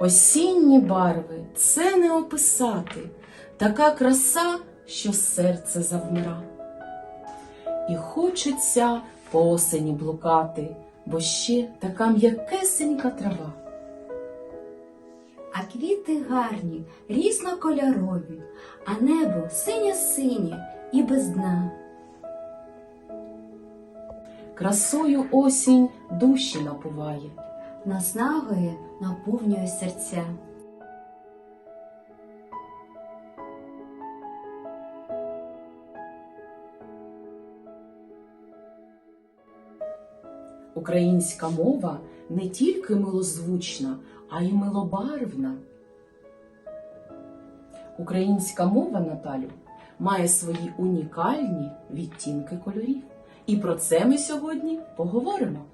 Осінні барви це не описати, така краса, що серце завмира. І хочеться по осені блукати, бо ще така м'якесенька трава. А квіти гарні, різнокольорові, а небо синє-синє і без дна. Красою осінь душі напуває. Наснагою наповнює серця. Українська мова не тільки милозвучна, а й милобарвна. Українська мова, Наталю, має свої унікальні відтінки кольорів. І про це ми сьогодні поговоримо.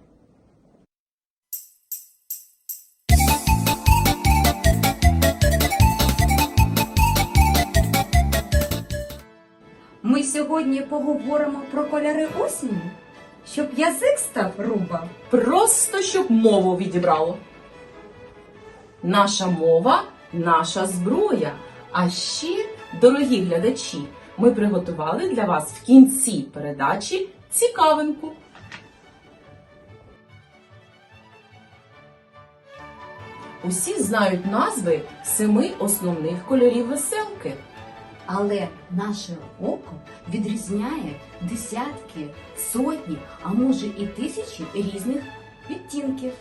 Сьогодні поговоримо про кольори осені, щоб язик став рубав. Просто щоб мову відібрало. Наша мова наша зброя. А ще, дорогі глядачі, ми приготували для вас в кінці передачі цікавинку. Усі знають назви семи основних кольорів веселки. Але наше око відрізняє десятки, сотні, а може і тисячі різних відтінків.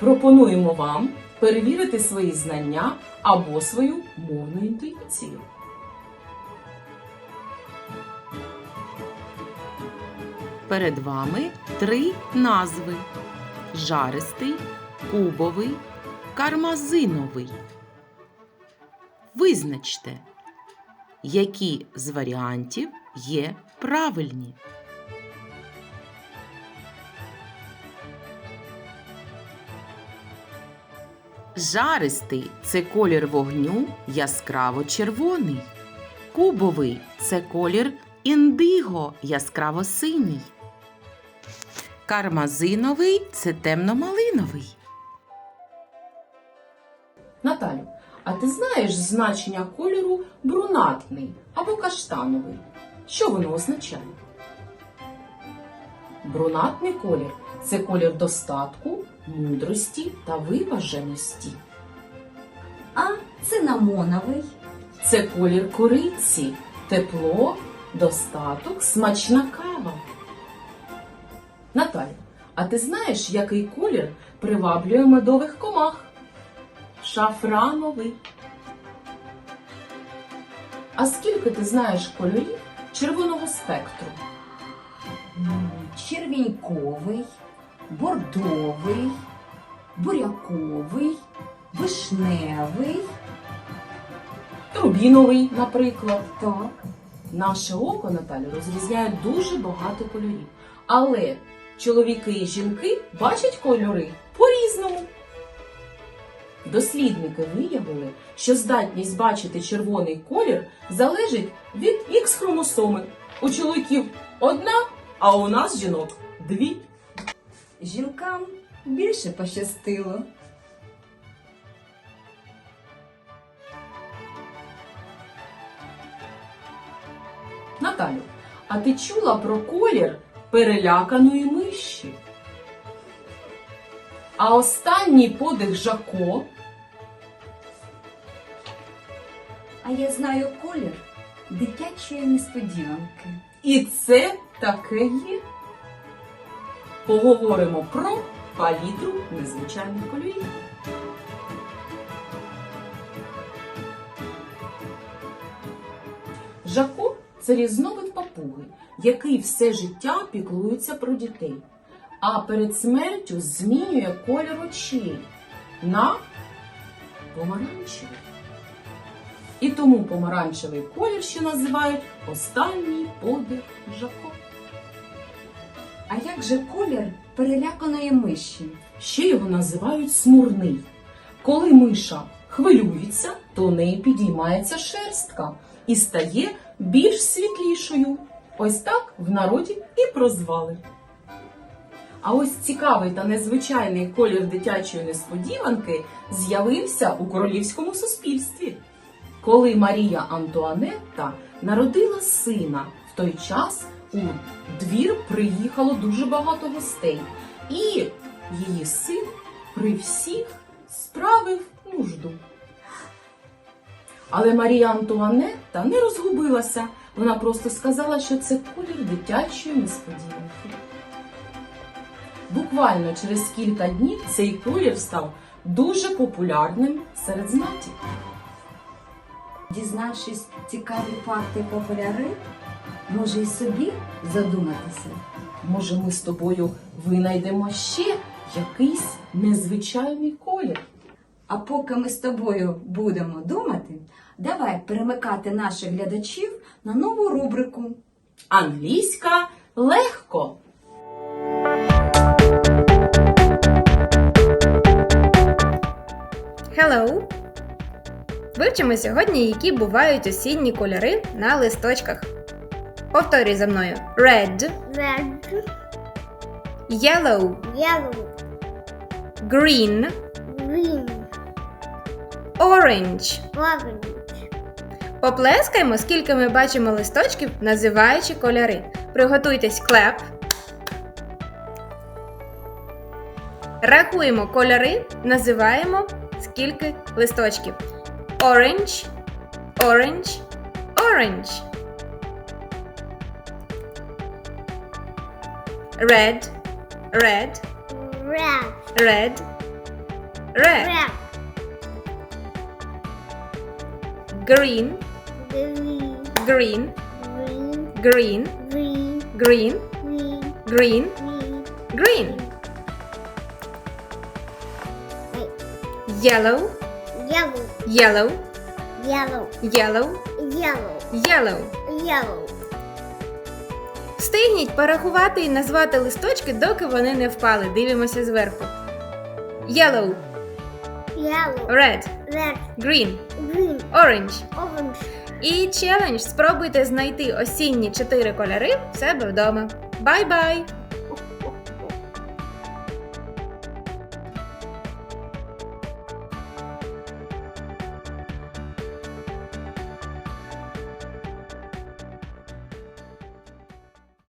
Пропонуємо вам перевірити свої знання або свою мовну інтуїцію. Перед вами три назви: жаристий, кубовий, кармазиновий. Визначте, які з варіантів є правильні. Жаристий це колір вогню яскраво червоний. Кубовий це колір індиго яскраво синій. Кармазиновий це темно-малиновий. Наталю, а ти знаєш значення кольору брунатний або каштановий? Що воно означає? Брунатний колір це колір достатку, мудрості та виваженості. А цинамоновий, Це колір кориці, тепло, достаток, смачна кава. Наталю, а ти знаєш, який колір приваблює медових комах? Шафрановий. А скільки ти знаєш кольорів червоного спектру? червіньковий, бордовий, буряковий, вишневий. Рубіновий, наприклад. Так. Наше око, Наталю, розрізняє дуже багато кольорів. Але чоловіки і жінки бачать кольори по-різному. Дослідники виявили, що здатність бачити червоний колір залежить від х хромосоми. У чоловіків одна, а у нас жінок дві. Жінкам більше пощастило. Наталю, а ти чула про колір переляканої миші? А останній подих Жако А я знаю колір дитячої несподіванки. І це таке є. Поговоримо про палітру незвичайних кольорів. Жако це різновид папуги, який все життя піклується про дітей, а перед смертю змінює колір очей на помаранчевий. І тому помаранчевий колір ще називають останній подих Жако. А як же колір переляканої миші? Ще його називають смурний. Коли миша хвилюється, то у неї підіймається шерстка і стає більш світлішою. Ось так в народі і прозвали. А ось цікавий та незвичайний колір дитячої несподіванки з'явився у королівському суспільстві. Коли Марія Антуанетта народила сина, в той час у двір приїхало дуже багато гостей, і її син при всіх справив нужду. Але Марія Антуанетта не розгубилася. Вона просто сказала, що це колір дитячої несподіванки. Буквально через кілька днів цей колір став дуже популярним серед знаті. Дізнавшись цікаві факти про кольори, може і собі задуматися. Може, ми з тобою винайдемо ще якийсь незвичайний колір. А поки ми з тобою будемо думати, давай перемикати наших глядачів на нову рубрику. Англійська легко. Hello! Вивчимо сьогодні, які бувають осінні кольори на листочках. Повторюй за мною: red, red, yellow, yellow, green, green, orange. orange, Поплескаємо, скільки ми бачимо листочків, називаючи кольори. Приготуйтесь клеп. Рахуємо кольори, називаємо скільки листочків. orange, orange, orange. Red, red, red, red, red. red. Green, green, green, green, green, green, green, green. Yellow, yellow, yellow, yellow, yellow, yellow, yellow. yellow, Встигніть порахувати і назвати листочки, доки вони не впали. Дивимося зверху. Yellow, yellow, red, red, green, green, orange. orange. І челендж спробуйте знайти осінні чотири кольори в себе вдома. Бай-бай!